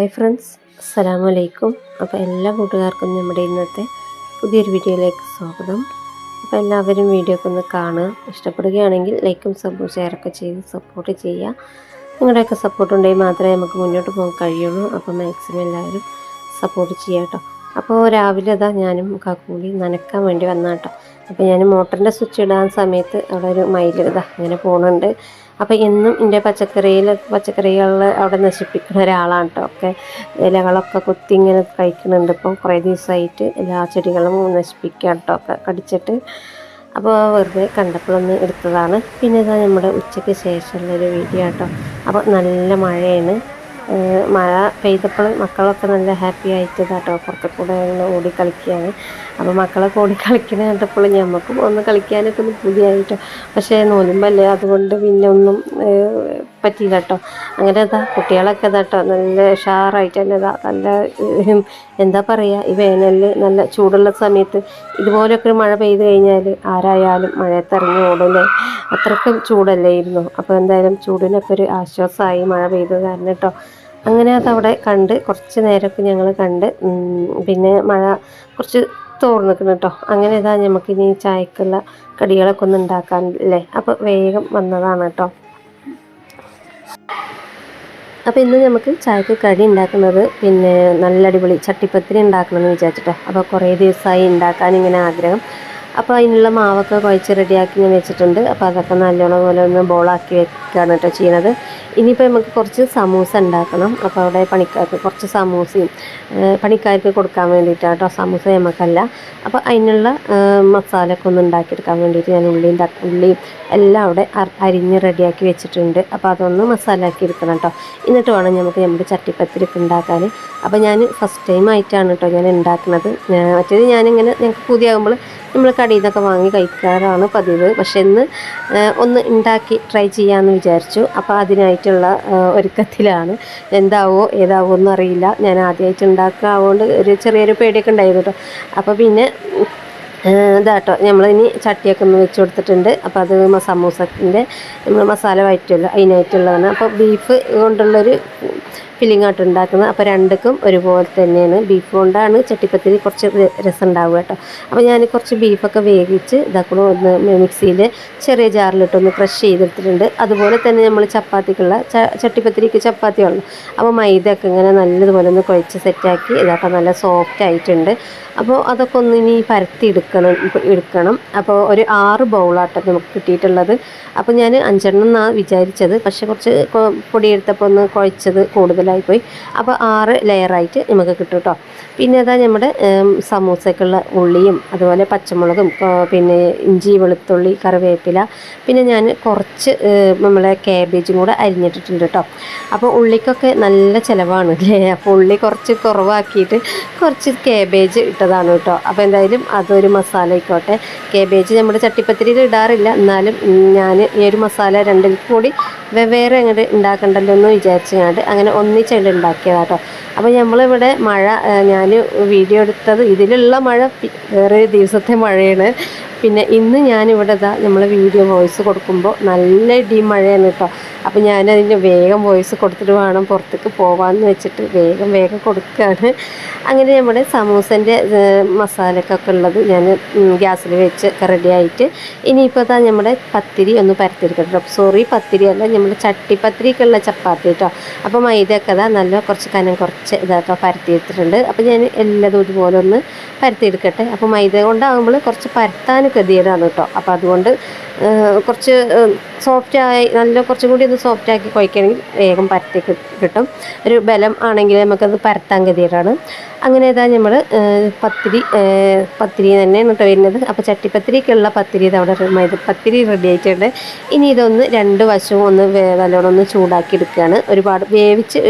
Hi friends അസ്സലാമു അലൈക്കും അപ്പോൾ എല്ലാ കൂട്ടുകാർക്കും നമ്മുടെ ഇന്നത്തെ പുതിയൊരു വീഡിയോയിലേക്ക് സ്വാഗതം. അപ്പോൾ എല്ലാവരും വീഡിയോ ഒക്കെ ഒന്ന് കാണുക. ഇഷ്ടപ്പെടുകയാണെങ്കിൽ ലൈക്കും സപ്പോർട്ട് ഷെയറൊക്കെ ചെയ്ത് സപ്പോർട്ട് ചെയ്യുക. നിങ്ങളുടെയൊക്കെ സപ്പോർട്ട് ഉണ്ടെങ്കിൽ മാത്രമേ നമുക്ക് മുന്നോട്ട് പോകാൻ കഴിയുള്ളൂ. അപ്പോൾ മാക്സിമം എല്ലാവരും സപ്പോർട്ട് ചെയ്യുക കേട്ടോ. അപ്പോൾ രാവിലെ അതാ ഞാനും കാക്കൂടി നനക്കാൻ വേണ്ടി വന്നാട്ടോ അപ്പോൾ ഞാൻ മോട്ടറിന്റെ സ്വിച്ച് ഇടാൻ സമയത്ത് അവിടെ ഒരു മയിൽ ഇങ്ങനെ പോകുന്നുണ്ട് അപ്പോൾ എന്നും എന്റെ പച്ചക്കറിയിൽ പച്ചക്കറികളിൽ അവിടെ നശിപ്പിക്കുന്ന ഒരാളാണ് കേട്ടോ ഒക്കെ ഇലകളൊക്കെ കുത്തി ഇങ്ങനെ കഴിക്കുന്നുണ്ട്. ഇപ്പം കുറേ ദിവസമായിട്ട് എല്ലാ ചെടികളും നശിപ്പിക്കുക കേട്ടോ ഒക്കെ കടിച്ചിട്ട്. അപ്പോൾ വെറുതെ കണ്ടപ്പോഴൊന്ന് എടുത്തതാണ്. പിന്നെ ഇതാ നമ്മുടെ ഉച്ചയ്ക്ക് ശേഷമുള്ളൊരു വീഡിയോ കേട്ടോ അപ്പോൾ നല്ല മഴയാണ്. മഴ പെയ്തപ്പോൾ മക്കളൊക്കെ നല്ല ഹാപ്പി ആയിട്ട് കേട്ടോ പുറത്തെ കൂടെ ഒന്ന് ഓടി കളിക്കുകയാണ്. അപ്പോൾ മക്കളൊക്കെ ഓടി കളിക്കുന്ന കണ്ടപ്പോൾ ഞമ്മക്കും ഒന്ന് കളിക്കാനൊക്കെ ഒന്ന് പുതിയായിട്ടോ. പക്ഷേ നോലുമ്പല്ലേ അതുകൊണ്ട് പിന്നെ ഒന്നും പറ്റിയില്ല കേട്ടോ അങ്ങനെ ഇതാ കുട്ടികളൊക്കെ ഇതാട്ടോ നല്ല ഉഷാറായിട്ട് തന്നെ ഇതാ നല്ല എന്താ പറയുക ഈ വേനലിൽ നല്ല ചൂടുള്ള സമയത്ത് ഇതുപോലെയൊക്കെ ഒരു മഴ പെയ്ത് കഴിഞ്ഞാൽ ആരായാലും മഴയത്ത് ഇറങ്ങി ഓടല്ലേ? അത്രയ്ക്കും ചൂടല്ലായിരുന്നു. അപ്പോൾ എന്തായാലും ചൂടിനൊക്കെ ഒരു ആശ്വാസമായി മഴ പെയ്തത് കാരണം കേട്ടോ. അങ്ങനെ അതവിടെ കണ്ട് കുറച്ച് നേരമൊക്കെ ഞങ്ങൾ കണ്ട് പിന്നെ മഴ കുറച്ച് തോർന്നിക്കണം കേട്ടോ. അങ്ങനെ ഇതാ നമുക്കിനി ചായക്കുള്ള കടികളൊക്കെ ഒന്ന് ഉണ്ടാക്കാൻ അല്ലേ അപ്പോൾ വേഗം വന്നതാണ് കേട്ടോ. അപ്പോൾ ഇന്ന് നമുക്ക് ചായക്ക് കടി ഉണ്ടാക്കുന്നത് പിന്നെ നല്ല അടിപൊളി ചട്ടിപ്പത്തിരി ഉണ്ടാക്കണമെന്ന് വിചാരിച്ചിട്ടോ. അപ്പോൾ കുറേ ദിവസമായി ഉണ്ടാക്കാൻ ഇങ്ങനെ ആഗ്രഹം. അപ്പോൾ അതിനുള്ള മാവൊക്കെ കുഴച്ച് റെഡിയാക്കി ഞാൻ വെച്ചിട്ടുണ്ട്. അപ്പോൾ അതൊക്കെ നല്ലോണം പോലെ ഒന്ന് ബോളാക്കി വെക്കുകയാണ് കേട്ടോ ചെയ്യണത്. ഇനിയിപ്പോൾ നമുക്ക് കുറച്ച് സമൂസ ഉണ്ടാക്കണം. അപ്പോൾ അവിടെ പണിക്കാർക്ക് കുറച്ച് സമൂസയും പണിക്കാർക്ക് കൊടുക്കാൻ വേണ്ടിയിട്ടാണ് കേട്ടോ സമൂസ നമുക്കല്ല അപ്പോൾ അതിനുള്ള മസാലയൊക്കെ ഒന്ന് ഉണ്ടാക്കിയെടുക്കാൻ വേണ്ടിയിട്ട് ഞാൻ ഉള്ളിയും ഉള്ളിയും എല്ലാം അവിടെ അര- അരിഞ്ഞ് റെഡിയാക്കി വെച്ചിട്ടുണ്ട്. അപ്പോൾ അതൊന്ന് മസാല ആക്കി എടുക്കണം കേട്ടോ. എന്നിട്ട് വേണം നമുക്ക് നമ്മുടെ ചട്ടിപ്പത്തിരിക്ക് ഉണ്ടാക്കാൻ അപ്പോൾ ഞാൻ ഫസ്റ്റ് ടൈം ആയിട്ടാണ് കേട്ടോ ഞാൻ ഉണ്ടാക്കുന്നത്. മറ്റേത് ഞാനിങ്ങനെ ഞങ്ങൾക്ക് പുതിയാകുമ്പോൾ നമ്മൾ കടയിൽ നിന്നൊക്കെ വാങ്ങി കഴിക്കാറാണ് പതിവ്. പക്ഷെ ഇന്ന് ഒന്ന് ഉണ്ടാക്കി ട്രൈ ചെയ്യാമെന്ന് വിചാരിച്ചു. അപ്പോൾ അതിനായിട്ടുള്ള ഒരുക്കത്തിലാണ്. എന്താവോ ഏതാവോ ഒന്നും അറിയില്ല. ഞാൻ ആദ്യമായിട്ട് ഉണ്ടാക്കാവുകൊണ്ട് ഒരു ചെറിയൊരു പേടിയൊക്കെ ഉണ്ടായിരുന്നു കേട്ടോ അപ്പോൾ പിന്നെ ഇതാട്ടോ. നമ്മളിനി ചട്ടിയൊക്കെ ഒന്ന് വെച്ച് കൊടുത്തിട്ടുണ്ട്. അപ്പോൾ അത് സമൂസത്തിന്റെ നമ്മൾ മസാല വയറ്റുമല്ലോ അതിനായിട്ടുള്ളതാണ് അപ്പോൾ ബീഫ് കൊണ്ടുള്ളൊരു ഫില്ലിംഗ് ആയിട്ട് ഉണ്ടാക്കുന്നത് അപ്പോൾ രണ്ടുക്കും ഒരുപോലെ തന്നെയാണ്. ബീഫ് കൊണ്ടാണ് ചട്ടിപ്പത്തിരി കുറച്ച് രസം ഉണ്ടാവുക കേട്ടോ. അപ്പോൾ ഞാൻ കുറച്ച് ബീഫൊക്കെ വേവിച്ച് ഇതാക്കണം. ഒന്ന് മിക്സിയിൽ ചെറിയ ജാറിലിട്ടൊന്ന് ക്രഷ് ചെയ്തെടുത്തിട്ടുണ്ട്. അതുപോലെ തന്നെ നമ്മൾ ചപ്പാത്തിക്കുള്ള ചട്ടിപ്പത്തിരിക്ക് ചപ്പാത്തി ഉള്ളു അപ്പോൾ മൈദയൊക്കെ ഇങ്ങനെ നല്ലതുപോലെ ഒന്ന് കുഴച്ച് സെറ്റാക്കി ഇതാക്കാം നല്ല സോഫ്റ്റ് ആയിട്ടുണ്ട്. അപ്പോൾ അതൊക്കെ ഒന്ന് ഇനി പരത്തി എടുക്കണം എടുക്കണം. അപ്പോൾ ഒരു ആറ് ബൗളാട്ടം നമുക്ക് കിട്ടിയിട്ടുള്ളത്. അപ്പോൾ ഞാൻ അഞ്ചെണ്ണം എന്നാണ് വിചാരിച്ചത്. പക്ഷേ കുറച്ച് പൊടിയെടുത്തപ്പോൾ ഒന്ന് കുഴച്ചത് കൂടുതലായിപ്പോയി അപ്പോൾ ആറ് ലെയറായിട്ട് നമുക്ക് കിട്ടും കേട്ടോ പിന്നെ അതാ നമ്മുടെ സമൂസയ്ക്കുള്ള ഉള്ളിയും അതുപോലെ പച്ചമുളകും പിന്നെ ഇഞ്ചി വെളുത്തുള്ളി കറിവേപ്പില പിന്നെ ഞാൻ കുറച്ച് നമ്മളെ ക്യാബേജും കൂടെ അരിഞ്ഞിട്ടിട്ടുണ്ട് കേട്ടോ അപ്പോൾ ഉള്ളിക്കൊക്കെ നല്ല ചിലവാണ് അല്ലേ അപ്പോൾ ഉള്ളി കുറച്ച് കുറവാക്കിയിട്ട് കുറച്ച് ക്യാബേജ് ഇട്ടതാണ് കേട്ടോ അപ്പോൾ എന്തായാലും അതൊരു മസാല ആയിക്കോട്ടെ കേബേജ് നമ്മുടെ ചട്ടിപ്പത്തിരിയിൽ ഇടാറില്ല. എന്നാലും ഞാൻ ഈ ഒരു മസാല രണ്ടിൽ കൂടി വെവ്വേറെ അങ്ങോട്ട് ഉണ്ടാക്കണ്ടല്ലോ എന്ന് വിചാരിച്ചങ്ങാണ്ട് അങ്ങനെ ഒന്നിച്ചുകൊണ്ട് ഉണ്ടാക്കിയതാണ് കേട്ടോ അപ്പോൾ നമ്മളിവിടെ മഴ ഞാൻ വീഡിയോ എടുത്തത് ഇതിലുള്ള മഴ വേറെ ദിവസത്തെ മഴയാണ്. പിന്നെ ഇന്ന് ഞാനിവിടെ ഇതാ നമ്മൾ വീഡിയോ വോയിസ് കൊടുക്കുമ്പോൾ നല്ല ഇടി മഴയാണ് കേട്ടോ അപ്പോൾ അതിന്റെ വേഗം വോയിസ് കൊടുത്തിട്ട് വേണം പുറത്തേക്ക് പോകാമെന്ന് വെച്ചിട്ട് വേഗം വേഗം കൊടുക്കുകയാണ് അങ്ങനെ നമ്മുടെ സമൂസന്റെ മസാലക്കൊക്കെ ഉള്ളത് ഞാൻ ഗ്യാസിൽ വെച്ച് റെഡി ആയിട്ട് ഇനിയിപ്പോൾ അതാ നമ്മുടെ പത്തിരി ഒന്ന് പരത്തിരിക്കട്ടോ സോറി പത്തിരി അല്ല നമ്മുടെ ചട്ടിപ്പത്തിരിക്കുള്ള ചപ്പാത്തി കേട്ടോ അപ്പോൾ മൈദയൊക്കെ അതാ നല്ല കുറച്ച് കനം കുറച്ച് ഇതാട്ടോ പരത്തിയെടുത്തിട്ടുണ്ട് അപ്പോൾ ഞാൻ എല്ലാതും ഇതുപോലെ ഒന്ന് പരത്തിയെടുക്കട്ടെ. അപ്പോൾ മൈദ കൊണ്ടാകുമ്പോൾ കുറച്ച് പരത്താൻ ഗതികേടാണ് കേട്ടോ അപ്പോൾ അതുകൊണ്ട് കുറച്ച് സോഫ്റ്റായി നല്ല കുറച്ചും കൂടി ഒന്ന് സോഫ്റ്റാക്കി കുഴക്കുകയാണെങ്കിൽ വേഗം പരത്തി കിട്ടും. ഒരു ബലം ആണെങ്കിൽ നമുക്കത് പരത്താൻ ഗതിയിലാണ് അങ്ങനെ ഇതാ നമ്മൾ പത്തിരി പത്തിരി തന്നെയാണ് കേട്ടോ വരുന്നത്. അപ്പോൾ ചട്ടിപ്പത്തിരിക്കുള്ള പത്തിരി ഇത് അവിടെ മൈദ പത്തിരി റെഡി ആയിട്ടുണ്ട്. ഇനി ഇതൊന്ന് രണ്ട് വശവും ഒന്ന് നല്ലോണം ഒന്ന് ചൂടാക്കി എടുക്കുകയാണ്. ഒരുപാട് വേവിച്ച്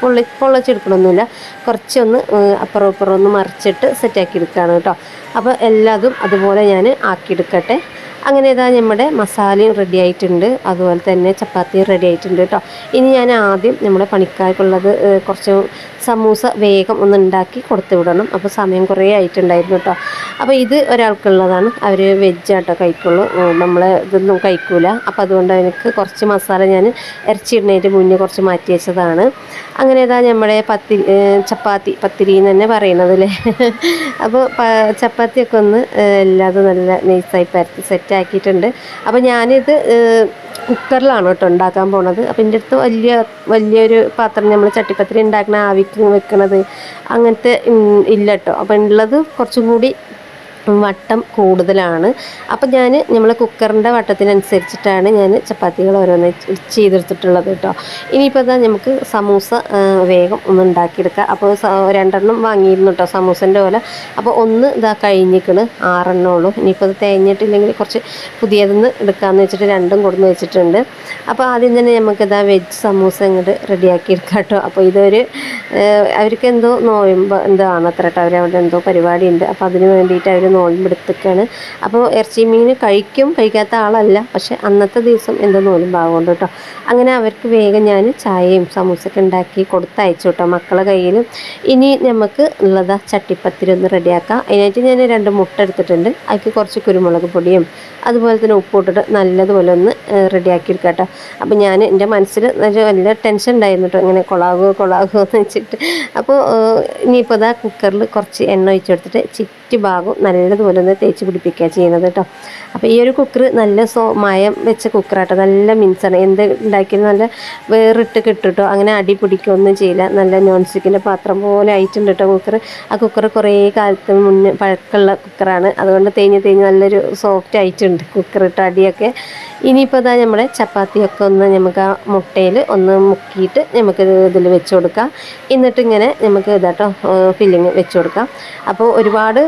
പൊള്ളി പൊള്ളിച്ചെടുക്കണമൊന്നുമില്ല. കുറച്ചൊന്ന് അപ്പുറം അപ്പുറം ഒന്ന് മറിച്ചിട്ട് സെറ്റാക്കി എടുക്കുകയാണ് കേട്ടോ അപ്പോൾ എല്ലാതും അതുപോലെ ഞാൻ ആക്കിയെടുക്കട്ടെ അങ്ങനെ ഇതാ നമ്മുടെ മസാലയും റെഡി ആയിട്ടുണ്ട്. അതുപോലെ തന്നെ ചപ്പാത്തിയും റെഡി ആയിട്ടുണ്ട് കേട്ടോ ഇനി ഞാൻ ആദ്യം നമ്മുടെ പണിക്കാർക്കുള്ളത് കുറച്ച് സമൂസ വേഗം ഒന്ന് ഉണ്ടാക്കി കൊടുത്തു വിടണം അപ്പോൾ സമയം കുറേ ആയിട്ടുണ്ടായിരുന്നു കേട്ടോ. അപ്പോൾ ഇത് ഒരാൾക്കുള്ളതാണ്. അവർ വെജാട്ടോ കഴിക്കുള്ളൂ. നമ്മൾ ഇതൊന്നും കഴിക്കൂല. അപ്പോൾ അതുകൊണ്ട് എനിക്ക് കുറച്ച് മസാല ഞാൻ ഇറച്ചിയിടുന്നതിന്റെ മുന്നേ കുറച്ച് മാറ്റി വെച്ചതാണ്. അങ്ങനെ നമ്മുടെ പത്തി ചപ്പാത്തി പത്തിരി എന്ന് തന്നെ പറയണത് അല്ലേ? അപ്പോൾ ചപ്പാത്തിയൊക്കെ ഒന്ന് എല്ലാതും നല്ല നൈസായി പരത്തി സെറ്റാക്കിയിട്ടുണ്ട് അപ്പോൾ ഞാനിത് കുക്കറിലാണ് കേട്ടോ ഉണ്ടാക്കാൻ പോണത്. അപ്പം എന്റെ അടുത്ത് വലിയ വലിയൊരു പാത്രം നമ്മൾ ചട്ടിപ്പത്തിരി ഉണ്ടാക്കുന്ന ആവിക്ക് വെക്കണത് അങ്ങനത്തെ ഇല്ല കേട്ടോ അപ്പം ഉള്ളത് കുറച്ചും കൂടി വട്ടം കൂടുതലാണ്. അപ്പം ഞാൻ നമ്മൾ കുക്കറിന്റെ വട്ടത്തിനനുസരിച്ചിട്ടാണ് ഞാൻ ചപ്പാത്തികൾ ഓരോന്ന് ചെയ്തെടുത്തിട്ടുള്ളത് കേട്ടോ. ഇനിയിപ്പോൾ അതാ നമുക്ക് സമൂസ വേഗം ഒന്ന് ഉണ്ടാക്കിയെടുക്കാം. അപ്പോൾ രണ്ടെണ്ണം വാങ്ങിയിരുന്നു കേട്ടോ സമൂസന്റെ പോലെ. അപ്പോൾ ഒന്ന് ഇതാ കഴിഞ്ഞിക്കണ് ആറെണ്ണം ഉള്ളൂ. ഇനിയിപ്പോൾ അത് തേഞ്ഞിട്ടില്ലെങ്കിൽ കുറച്ച് പുതിയതെന്ന് എടുക്കാമെന്ന് വെച്ചിട്ട് രണ്ടും കൊടുന്ന് വെച്ചിട്ടുണ്ട്. അപ്പോൾ ആദ്യം തന്നെ നമുക്കിതാ വെജ് സമൂസ ഇങ്ങോട്ട് റെഡിയാക്കി എടുക്കാം കേട്ടോ. അപ്പോൾ ഇതൊരു അവർക്ക് എന്തോ നോയമ്പ് എന്തോ ആണ് അത്ര കേട്ടോ അവരവിടെ എന്തോ പരിപാടിയുണ്ട്. അപ്പോൾ അതിന് വേണ്ടിയിട്ട് അവർ നോയമ്പെടുത്തേക്കാണ് അപ്പോൾ ഇറച്ചി മീൻ കഴിക്കും കഴിക്കാത്ത ആളല്ല. പക്ഷെ അന്നത്തെ ദിവസം എന്തോ നോയമ്പാവുകൊണ്ട് കേട്ടോ അങ്ങനെ അവർക്ക് വേഗം ഞാൻ ചായയും സമൂസയൊക്കെ ഉണ്ടാക്കി കൊടുത്തയച്ചു കേട്ടോ മക്കളെ കയ്യിൽ ഇനി നമുക്ക് ഉള്ളതാ ചട്ടിപ്പത്തിരി ഒന്ന് റെഡിയാക്കാം. അതിനായിട്ട് ഞാൻ രണ്ട് മുട്ട എടുത്തിട്ടുണ്ട്. അതിൽ കുറച്ച് കുരുമുളക് പൊടിയും അതുപോലെ തന്നെ ഉപ്പ് ഇട്ടിട്ട് നല്ലതുപോലെ ഒന്ന് റെഡിയാക്കി എടുക്കാം കേട്ടോ. അപ്പോൾ ഞാൻ എന്റെ മനസ്സിൽ നല്ല വലിയ ടെൻഷൻ ഉണ്ടായിരുന്നു കേട്ടോ. ഇങ്ങനെ കൊളാകുമോ കൊളാകുമോ എന്ന് വെച്ചിട്ട്. അപ്പോൾ ഇനിയിപ്പോൾ ഇതാ കുക്കറിൽ കുറച്ച് എണ്ണ ഒഴിച്ചെടുത്തിട്ട് കൊടുത്തിട്ട് ചുറ്റി ഭാഗം നല്ലതുപോലെ ഒന്ന് തേച്ച് പിടിപ്പിക്കുക ചെയ്യുന്നത് കേട്ടോ. അപ്പോൾ ഈ ഒരു കുക്കർ നല്ല സോ മയം വെച്ച കുക്കറാട്ടോ നല്ല മിൻസാണ് എന്ത് ഉണ്ടാക്കിയാലും നല്ല വേറിട്ട് കിട്ടിട്ടോ. അങ്ങനെ അടി പിടിക്കുകയൊന്നും ചെയ്യില്ല. നല്ല നോൺ സ്റ്റിക്കിന്റെ പാത്രം പോലെ ആയിട്ടുണ്ട് കേട്ടോ കുക്കർ ആ കുക്കർ കുറേ കാലത്ത് മുന്നേ പഴക്കമുള്ള കുക്കറാണ് അതുകൊണ്ട് തേഞ്ഞ് തേഞ്ഞ് നല്ലൊരു സോഫ്റ്റ് ആയിട്ടുണ്ട് കുക്കർ ഇട്ട അടിയൊക്കെ. ഇനിയിപ്പോൾ ഇതാ നമ്മുടെ ചപ്പാത്തിയൊക്കെ ഒന്ന് നമുക്ക് ആ മുട്ടയിൽ ഒന്ന് മുക്കിയിട്ട് നമുക്ക് ഇതിൽ വെച്ച് കൊടുക്കാം. എന്നിട്ട് ഇങ്ങനെ നമുക്ക് ഇതാട്ടോ ഫില്ലിങ് വെച്ച് കൊടുക്കാം. അപ്പോൾ ഒരുപാട്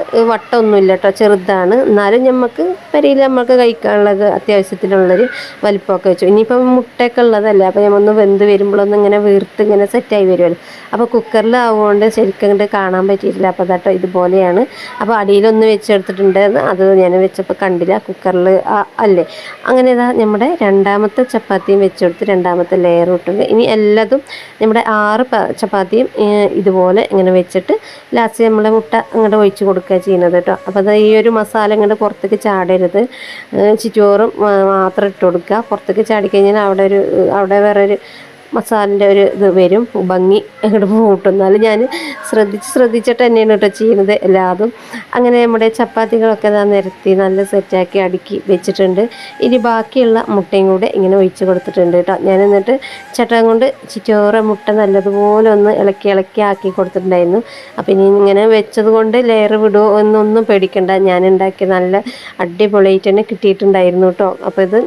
വട്ടമൊന്നുമില്ല കേട്ടോ ചെറുതാണ്. എന്നാലും നമുക്ക് പെരയിൽ നമുക്ക് കഴിക്കാനുള്ളത് അത്യാവശ്യത്തിനുള്ളൊരു വലിപ്പമൊക്കെ വെച്ചു. ഇനിയിപ്പം മുട്ടയൊക്കെ ഉള്ളതല്ലേ അപ്പോൾ നമ്മൊന്ന് വെന്ത് വരുമ്പോഴൊന്നും ഇങ്ങനെ വീർത്ത് ഇങ്ങനെ സെറ്റായി വരുമല്ലോ അപ്പോൾ കുക്കറിൽ കുക്കറിലാവുകൊണ്ട് ശരിക്കും കണ്ട് കാണാൻ പറ്റിയിട്ടില്ല. അപ്പോൾ അതാട്ടോ ഇതുപോലെയാണ്. അപ്പോൾ അടിയിലൊന്ന് വെച്ചെടുത്തിട്ടുണ്ട്. അത് ഞാൻ വെച്ചപ്പോൾ കണ്ടില്ല കുക്കറിൽ അല്ലേ? അങ്ങനെ ഇതാ നമ്മുടെ രണ്ടാമത്തെ ചപ്പാത്തിയും വെച്ചെടുത്ത് രണ്ടാമത്തെ ലെയർ ഇട്ടുണ്ട് ഇനി എല്ലാതും നമ്മുടെ ആറ് ചപ്പാത്തിയും ഇതുപോലെ ഇങ്ങനെ വെച്ചിട്ട് ലാസ്റ്റ് നമ്മളെ മുട്ട അങ്ങോട്ട് ഒഴിച്ച് കൊടുക്കുക ചെയ്യുന്നത് കേട്ടോ. അപ്പോൾ അത് ഈ ഒരു മസാല ഇങ്ങോട്ട് പുറത്തേക്ക് ചാടരുത്. ചിറ്റോറും മാത്രം ഇട്ട് കൊടുക്കുക പുറത്തേക്ക് ചാടിക്കഴിഞ്ഞാൽ അവിടെ ഒരു അവിടെ വേറൊരു മസാലിന്റെ ഒരു ഇത് വരും. ഭംഗി അങ്ങോട്ട് പൂട്ടും ഞാൻ ശ്രദ്ധിച്ച് ശ്രദ്ധിച്ചിട്ട് തന്നെയാണ് കേട്ടോ ചെയ്യുന്നത് എല്ലാതും. അങ്ങനെ നമ്മുടെ ചപ്പാത്തികളൊക്കെ ഞാൻ നിരത്തി നല്ല സെറ്റാക്കി അടുക്കി വെച്ചിട്ടുണ്ട്. ഇനി ബാക്കിയുള്ള മുട്ടയും കൂടെ ഇങ്ങനെ ഒഴിച്ച് കൊടുത്തിട്ടുണ്ട് കേട്ടോ. ഞാൻ എന്നിട്ട് ചട്ടം കൊണ്ട് ചിറ്റോറ മുട്ട നല്ലതുപോലെ ഒന്ന് ഇളക്കി ഇളക്കി ആക്കി കൊടുത്തിട്ടുണ്ടായിരുന്നു. അപ്പം ഇനി ഇങ്ങനെ വെച്ചത് കൊണ്ട് ലെയർ വിടുമോ എന്നൊന്നും പേടിക്കണ്ട. ഞാൻ ഉണ്ടാക്കിയ നല്ല അടിപൊളിയായിട്ട് തന്നെ കിട്ടിയിട്ടുണ്ടായിരുന്നു കേട്ടോ. അപ്പോൾ ഇത്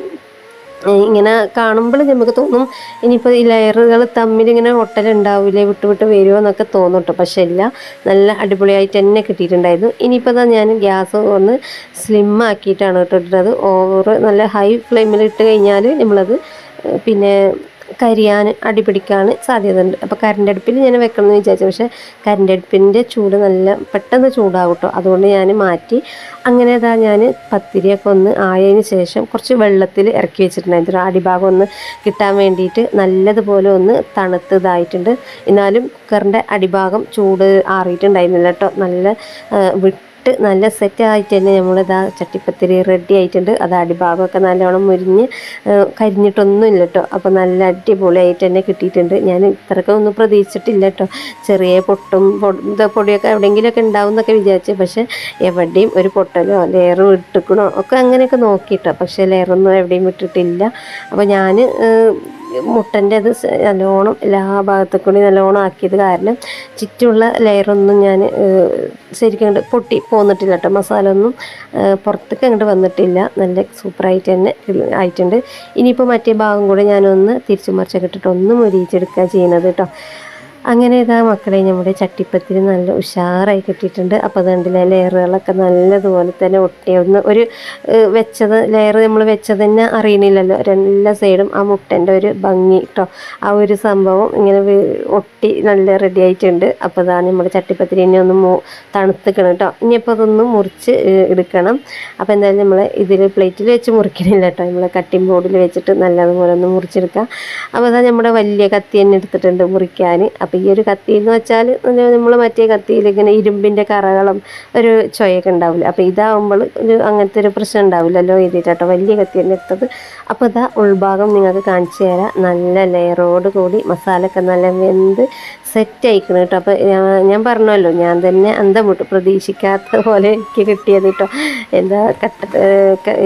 ഇങ്ങനെ കാണുമ്പോൾ നമുക്ക് തോന്നും ഇനിയിപ്പോൾ ഈ ലെയറുകൾ തമ്മിൽ ഇങ്ങനെ ഒട്ടലുണ്ടാവില്ലേ വിട്ട് വിട്ട് വരുമോ എന്നൊക്കെ തോന്നും കേട്ടോ പക്ഷേ ഇല്ല നല്ല അടിപൊളിയായിട്ട് തന്നെ കിട്ടിയിട്ടുണ്ടായിരുന്നു. ഇനിയിപ്പോൾ അതാ ഞാൻ ഗ്യാസ് ഒന്ന് സ്ലിം ആക്കിയിട്ടാണ് കേട്ടോ ഇട്ടത്. ഓവർ നല്ല ഹൈ ഫ്ലെയിമിൽ ഇട്ട് കഴിഞ്ഞാൽ നമ്മളത് പിന്നെ കരിയാൻ അടിപിടിക്കാൻ സാധ്യതയുണ്ട്. അപ്പോൾ കരണ്ട് അടുപ്പിൽ ഞാൻ വെക്കണമെന്ന് വിചാരിച്ചു. പക്ഷേ കരണ്ട് അടുപ്പിന്റെ ചൂട് നല്ല പെട്ടെന്ന് ചൂടാകട്ടോ കേട്ടോ. അതുകൊണ്ട് ഞാൻ മാറ്റി. അങ്ങനെ ഇതാ ഞാൻ പത്തിരിയൊക്കെ ഒന്ന് ആയതിന് ശേഷം കുറച്ച് വെള്ളത്തിൽ ഇറക്കി വെച്ചിട്ടുണ്ടായിരുന്നു. അടിഭാഗം ഒന്ന് കിട്ടാൻ വേണ്ടിയിട്ട് നല്ലതുപോലെ ഒന്ന് തണുത്ത് ഇതായിട്ടുണ്ട് എന്നാലും കുക്കറിന്റെ അടിഭാഗം ചൂട് ആറിയിട്ടുണ്ടായിരുന്നില്ല കേട്ടോ. നല്ല ആ, വിട്ട് നല്ല സെറ്റ് ആയിട്ട് തന്നെ നമ്മളിതാ ചട്ടിപ്പത്തിരി റെഡി ആയിട്ടുണ്ട്. അത് അടിഭാഗമൊക്കെ നല്ലോണം മുരിഞ്ഞ് ആ, കരിഞ്ഞിട്ടൊന്നും ഇല്ല കേട്ടോ അപ്പോൾ നല്ല അടിപൊളിയായിട്ട് തന്നെ കിട്ടിയിട്ടുണ്ട്. ഞാൻ ഇത്രയൊക്കെ ഒന്നും പ്രതീക്ഷിച്ചിട്ടില്ല കേട്ടോ ചെറിയ പൊട്ടും പൊടിയൊക്കെ എവിടെയെങ്കിലുമൊക്കെ ഉണ്ടാവും എന്നൊക്കെ വിചാരിച്ചു. പക്ഷേ എവിടെയും ഒരു പൊട്ടലോ ലെയറും ഇട്ടുക്കണോ ഒക്കെ അങ്ങനെയൊക്കെ നോക്കിയിട്ടോ. പക്ഷേ ലെയറൊന്നും എവിടെയും ഇട്ടിട്ടില്ല. അപ്പോൾ ഞാൻ മുട്ടന്റെ അത് നല്ലോണം എല്ലാ ഭാഗത്തേക്കൂടി നല്ലോണം ആക്കിയത് കാരണം ചുറ്റുമുള്ള ലെയറൊന്നും ഞാൻ ശരിക്കും അങ്ങോട്ട് പൊട്ടി പോന്നിട്ടില്ല കേട്ടോ മസാല ഒന്നും പുറത്തേക്ക് അങ്ങോട്ട് വന്നിട്ടില്ല. നല്ല സൂപ്പറായിട്ട് തന്നെ ആയിട്ടുണ്ട്. ഇനിയിപ്പോൾ മറ്റേ ഭാഗം കൂടെ ഞാനൊന്ന് തിരിച്ചു മറിച്ചൊക്കെ ഇട്ടിട്ട് ഒന്ന് മുരിയിച്ചെടുക്കുക ചെയ്യുന്നത് കേട്ടോ അങ്ങനെ ഇതാ മക്കളെ നമ്മുടെ ചട്ടിപ്പത്തിന് നല്ല ഉഷാറായി കിട്ടിയിട്ടുണ്ട്. അപ്പോൾ അതുകൊണ്ടില്ല ലെയറുകളൊക്കെ നല്ലതുപോലെ തന്നെ ഒട്ടിയൊന്ന് ഒരു വെച്ചത് ലെയർ നമ്മൾ വെച്ചത് തന്നെ അറിയണില്ലല്ലോ. എല്ലാ സൈഡും ആ മുട്ടന്റെ ഒരു ഭംഗി കേട്ടോ ആ ഒരു സംഭവം ഇങ്ങനെ ഒട്ടി നല്ല റെഡി ആയിട്ടുണ്ട്. അപ്പോൾ അതാണ് നമ്മുടെ ചട്ടിപ്പത്തിരി ഇനി ഒന്ന് മൂ തണുത്തിക്കണം കേട്ടോ ഇനിയിപ്പോൾ അതൊന്ന് മുറിച്ച് എടുക്കണം. അപ്പോൾ എന്തായാലും നമ്മൾ ഇതിൽ പ്ലേറ്റിൽ വെച്ച് മുറിക്കണില്ല കേട്ടോ നമ്മൾ കട്ടിംഗ് ബോർഡിൽ വെച്ചിട്ട് നല്ലതുപോലെ ഒന്ന് മുറിച്ചെടുക്കാം. അപ്പോൾ അതാ നമ്മുടെ വലിയ കത്തി തന്നെ എടുത്തിട്ടുണ്ട് മുറിക്കാൻ അപ്പോൾ ഈ ഒരു കത്തി എന്ന് വെച്ചാൽ നമ്മൾ മറ്റേ കത്തിയിൽ ഇങ്ങനെ ഇരുമ്പിന്റെ കറകളും ഒരു ചൊയൊക്കെ ഉണ്ടാവില്ല? അപ്പോൾ ഇതാവുമ്പോൾ ഒരു അങ്ങനത്തെ ഒരു പ്രശ്നം ഉണ്ടാവില്ലല്ലോ എഴുതിയിട്ടോ വലിയ കത്തി തന്നെ എടുത്തത്. അപ്പോൾ ഇതാ ഉൾഭാഗം നിങ്ങൾക്ക് കാണിച്ചു തരാം. നല്ല ലെയറോട് കൂടി മസാലയൊക്കെ നല്ല വെന്ത് സെറ്റ് ആയിക്കണം കേട്ടോ. അപ്പോൾ ഞാൻ പറഞ്ഞല്ലോ ഞാൻ തന്നെ അന്തം വിട്ടു. പ്രതീക്ഷിക്കാത്ത പോലെ എനിക്ക് കിട്ടിയത് കേട്ടോ. എന്താ കട്ട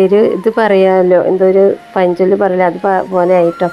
ഒരു ഇത് പറയാമല്ലോ എന്തോ ഒരു പഞ്ചൽ പറയില്ല അത് പോലെ ആയിട്ടോ.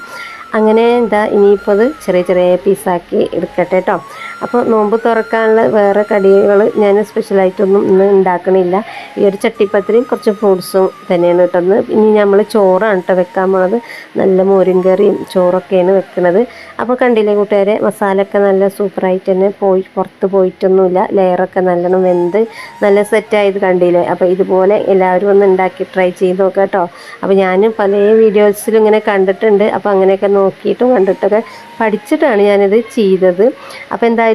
അങ്ങനെ എന്താ ഇനിയിപ്പോൾ അത് ചെറിയ ചെറിയ പീസാക്കി എടുക്കട്ടെ കേട്ടോ അപ്പോൾ നോമ്പ് തുറക്കാനുള്ള വേറെ കടികൾ ഞാൻ സ്പെഷ്യലായിട്ടൊന്നും ഇന്ന് ഉണ്ടാക്കണില്ല. ഈ ഒരു ചട്ടിപ്പത്തിരിയും കുറച്ച് ഫ്രൂട്ട്സും തന്നെയാണ് കേട്ടോ. ഇന്ന് ഇനി നമ്മൾ ചോറാണ് കേട്ടോ വെക്കാൻ പോണത്. നല്ല മോരും കറിയും ചോറൊക്കെയാണ് വെക്കുന്നത് അപ്പോൾ കണ്ടില്ലേ കൂട്ടുകാരെ മസാലയൊക്കെ നല്ല സൂപ്പറായിട്ട് തന്നെ പോയി പുറത്ത് പോയിട്ടൊന്നുമില്ല. ലെയറൊക്കെ നല്ലോണം വെന്ത് നല്ല സെറ്റായത് കണ്ടില്ലേ? അപ്പോൾ ഇതുപോലെ എല്ലാവരും ഒന്ന് ഉണ്ടാക്കി ട്രൈ ചെയ്ത് നോക്കാം കേട്ടോ. അപ്പോൾ ഞാനും പല വീഡിയോസിലും ഇങ്ങനെ കണ്ടിട്ടുണ്ട്. അപ്പോൾ അങ്ങനെയൊക്കെ നോക്കിയിട്ടും കണ്ടിട്ടൊക്കെ പഠിച്ചിട്ടാണ് ഞാനിത് ചെയ്തത്. അപ്പോൾ എന്തായാലും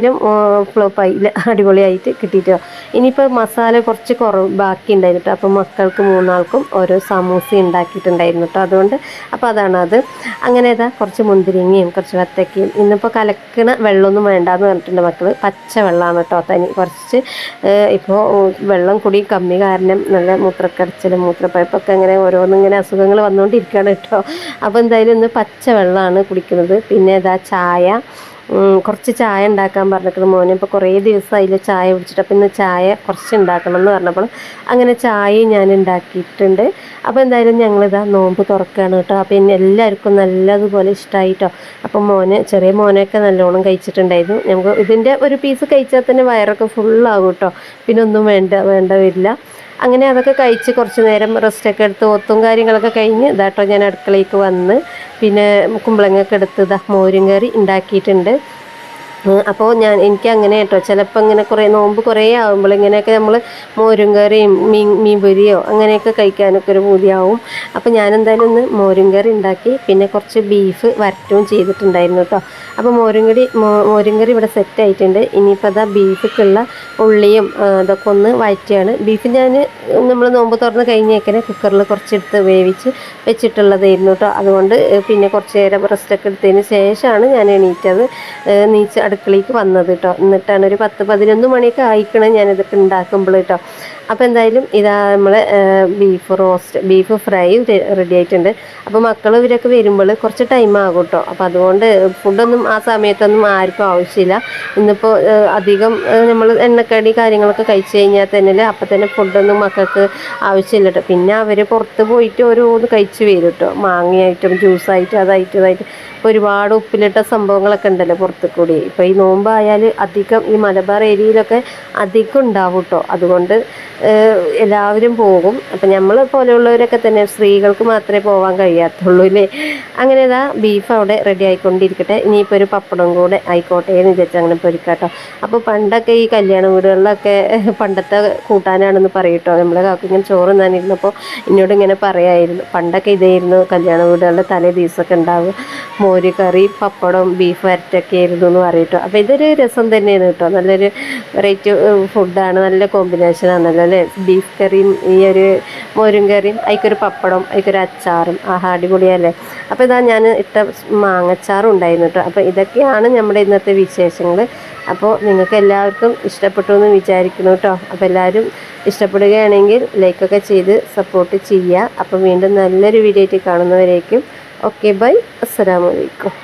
ഫ്ലോപ്പായി അടിപൊളിയായിട്ട് കിട്ടിയിട്ടോ. ഇനിയിപ്പോൾ മസാല കുറച്ച് കുറവ് ബാക്കി ഉണ്ടായിരുന്നു കേട്ടോ അപ്പോൾ മക്കൾക്ക് മൂന്നാൾക്കും ഓരോ സമൂസ ഉണ്ടാക്കിയിട്ടുണ്ടായിരുന്നു കേട്ടോ അതുകൊണ്ട് അപ്പോൾ അതാണ് അത്. അങ്ങനെ ഇതാ കുറച്ച് മുന്തിരിങ്ങയും കുറച്ച് വത്തക്കയും. ഇന്നിപ്പോൾ കലക്കണ വെള്ളമൊന്നും വേണ്ടാന്ന് പറഞ്ഞിട്ടുണ്ട് മക്കൾ പച്ച വെള്ളമാണ് കേട്ടോ തനി. കുറച്ച് ഇപ്പോൾ വെള്ളം കൂടി കമ്മി കാരണം നല്ല മൂത്രക്കടച്ചിലും മൂത്രപ്പഴപ്പൊക്കെ അങ്ങനെ ഓരോന്നിങ്ങനെ അസുഖങ്ങൾ വന്നുകൊണ്ടിരിക്കുകയാണ് കേട്ടോ അപ്പോൾ എന്തായാലും ഇന്ന് പച്ച വെള്ളമാണ് കുടിക്കുന്നത്. പിന്നെ ഇതാ ചായ കുറച്ച് ചായ ഉണ്ടാക്കാൻ പറഞ്ഞിട്ട് മോനെ. ഇപ്പോൾ കുറേ ദിവസമായില്ല ചായ കുടിച്ചിട്ട് അപ്പോൾ ഇന്ന് ചായ കുറച്ച് ഉണ്ടാക്കണം എന്ന് പറഞ്ഞപ്പോൾ അങ്ങനെ ചായയും ഞാൻ ഉണ്ടാക്കിയിട്ടുണ്ട്. അപ്പോൾ എന്തായാലും ഞങ്ങളിതാ നോമ്പ് തുറക്കുകയാണ് കേട്ടോ. അപ്പോൾ ഇനി എല്ലാവർക്കും നല്ലതുപോലെ ഇഷ്ടമായിട്ടോ അപ്പോൾ മോനെ ചെറിയ മോനൊക്കെ നല്ലോണം കഴിച്ചിട്ടുണ്ടായിരുന്നു. നമുക്ക് ഇതിന്റെ ഒരു പീസ് കഴിച്ചാൽ തന്നെ വയറൊക്കെ ഫുള്ളാകും കേട്ടോ. പിന്നെ ഒന്നും വേണ്ട വേണ്ട വരില്ല. അങ്ങനെ അതൊക്കെ കഴിച്ച് കുറച്ച് നേരം റെസ്റ്റൊക്കെ എടുത്ത് ഒത്തും കാര്യങ്ങളൊക്കെ കഴിഞ്ഞ് ഇതാട്ടോ ഞാൻ അടുക്കളയ്ക്ക് വന്ന് പിന്നെ കുമ്പളങ്ങൊക്കെ എടുത്ത് ഇതാ മോരും കറി ഉണ്ടാക്കിയിട്ടുണ്ട്. അപ്പോൾ ഞാൻ എനിക്ക് അങ്ങനെ കേട്ടോ ചിലപ്പോൾ ഇങ്ങനെ കുറേ നോമ്പ് കുറേ ആകുമ്പോൾ ഇങ്ങനെയൊക്കെ നമ്മൾ മോരും കറിയും മീൻ മീൻ പൊരിയോ അങ്ങനെയൊക്കെ കഴിക്കാനൊക്കെ ഒരു പൂതിയാവും. അപ്പോൾ ഞാൻ എന്തായാലും ഒന്ന് മോരും കറി ഉണ്ടാക്കി പിന്നെ കുറച്ച് ബീഫ് വരട്ടും ചെയ്തിട്ടുണ്ടായിരുന്നു കേട്ടോ അപ്പോൾ മോരും കറി മോ- മോരും കറി ഇവിടെ സെറ്റ് ആയിട്ടുണ്ട്. ഇനിയിപ്പോൾ അതാ ബീഫൊക്കെയുള്ള ഉള്ളിയും അതൊക്കെ ഒന്ന് വഴറ്റിയാണ്. ബീഫ് ഞാൻ നമ്മൾ നോമ്പ് തുറന്ന് കഴിഞ്ഞേക്കനെ കുക്കറിൽ കുറച്ചെടുത്ത് വേവിച്ച് വെച്ചിട്ടുള്ളതായിരുന്നു കേട്ടോ അതുകൊണ്ട് പിന്നെ കുറച്ച് നേരം റെസ്റ്റൊക്കെ എടുത്തതിന് ശേഷമാണ് ഞാൻ എണീറ്റത് നീച്ച് അടുക്കളയ്ക്ക് വന്നത് കേട്ടോ എന്നിട്ടാണ് ഒരു പത്ത് പതിനൊന്ന് മണിയൊക്കെ ആയിക്കണം ഞാനിതൊക്കെ ഉണ്ടാക്കുമ്പോൾ കേട്ടോ അപ്പോൾ എന്തായാലും ഇതാ നമ്മൾ beef roast beef fry ready ആയിട്ടുണ്ട്. അപ്പോൾ മക്കൾ ഇവരൊക്കെ വരുമ്പോൾ കുറച്ച് ടൈം ആകും കേട്ടോ അപ്പോൾ അതുകൊണ്ട് ഫുഡൊന്നും ആ സമയത്തൊന്നും ആർക്കും ആവശ്യമില്ല. ഇന്നിപ്പോൾ അധികം നമ്മൾ എണ്ണക്കടി കാര്യങ്ങളൊക്കെ കഴിച്ചു കഴിഞ്ഞാൽ തന്നെ അപ്പോൾ തന്നെ ഫുഡൊന്നും മക്കൾക്ക് ആവശ്യമില്ല കേട്ടോ പിന്നെ അവർ പുറത്ത് പോയിട്ട് ഓരോന്ന് കഴിച്ച് വരും കേട്ടോ മാങ്ങയായിട്ടും ജ്യൂസായിട്ടും അതായിട്ടും ഇതായിട്ട് ഇപ്പോൾ ഒരുപാട് ഉപ്പിലിട്ട സംഭവങ്ങളൊക്കെ ഉണ്ടല്ലോ പുറത്ത് കൂടി ഇപ്പോൾ ഈ നോമ്പായാൽ അധികം ഈ മലബാർ ഏരിയയിലൊക്കെ അധികം ഉണ്ടാവും കേട്ടോ അതുകൊണ്ട് എല്ലാവരും പോകും. അപ്പം നമ്മൾ പോലെയുള്ളവരൊക്കെ തന്നെ സ്ത്രീകൾക്ക് മാത്രമേ പോകാൻ കഴിയാത്തുള്ളൂ അല്ലേ അങ്ങനെ ഇതാ ബീഫ് അവിടെ റെഡി ആയിക്കൊണ്ടിരിക്കട്ടെ. ഇനിയിപ്പോൾ ഒരു പപ്പടം കൂടെ ആയിക്കോട്ടെ എന്ന് വിചാരിച്ചാൽ അങ്ങനെ പൊരിക്കാട്ടോ അപ്പോൾ പണ്ടൊക്കെ ഈ കല്യാണ വീടുകളിലൊക്കെ പണ്ടത്തെ കൂട്ടാനാണെന്ന് പറയട്ടോ. നമ്മളെ കാക്ക ഇങ്ങനെ ചോറ് തിന്നാനിരുന്നപ്പോൾ എന്നോട് ഇങ്ങനെ പറയായിരുന്നു. പണ്ടൊക്കെ ഇതായിരുന്നു കല്യാണ വീടുകളുടെ തലേ ദിവസമൊക്കെ ഉണ്ടാവുക. മോര് കറി പപ്പടം ബീഫ് വരട്ടൊക്കെ ആയിരുന്നു എന്ന് പറയട്ടോ. അപ്പോൾ ഇതൊരു രസം തന്നെയാണ് കേട്ടോ. നല്ലൊരു വെറൈറ്റി ഫുഡാണ് നല്ല കോമ്പിനേഷനാണ് ആണല്ലോ അല്ലേ? ബീഫ് കറിയും ഈ ഒരു മോരും കറിയും അതിക്കൊരു പപ്പടം അതിക്കൊരു അച്ചാറും. ആഹാ അടിപൊളിയല്ലേ? അപ്പോൾ ഇതാ ഞാൻ ഇട്ട മാങ്ങച്ചാറും ഉണ്ടായിരുന്നു കേട്ടോ അപ്പോൾ ഇതൊക്കെയാണ് നമ്മുടെ ഇന്നത്തെ വിശേഷങ്ങൾ അപ്പോൾ നിങ്ങൾക്ക് എല്ലാവർക്കും ഇഷ്ടപ്പെട്ടു എന്ന് വിചാരിക്കുന്നു കേട്ടോ അപ്പോൾ എല്ലാവരും ഇഷ്ടപ്പെടുകയാണെങ്കിൽ ലൈക്കൊക്കെ ചെയ്ത് സപ്പോർട്ട് ചെയ്യുക. അപ്പോൾ വീണ്ടും നല്ലൊരു വീഡിയോ ആയിട്ട് കാണുന്നവരേക്കും. ഓക്കെ ബൈ അസ്സലാമു അലൈക്കും.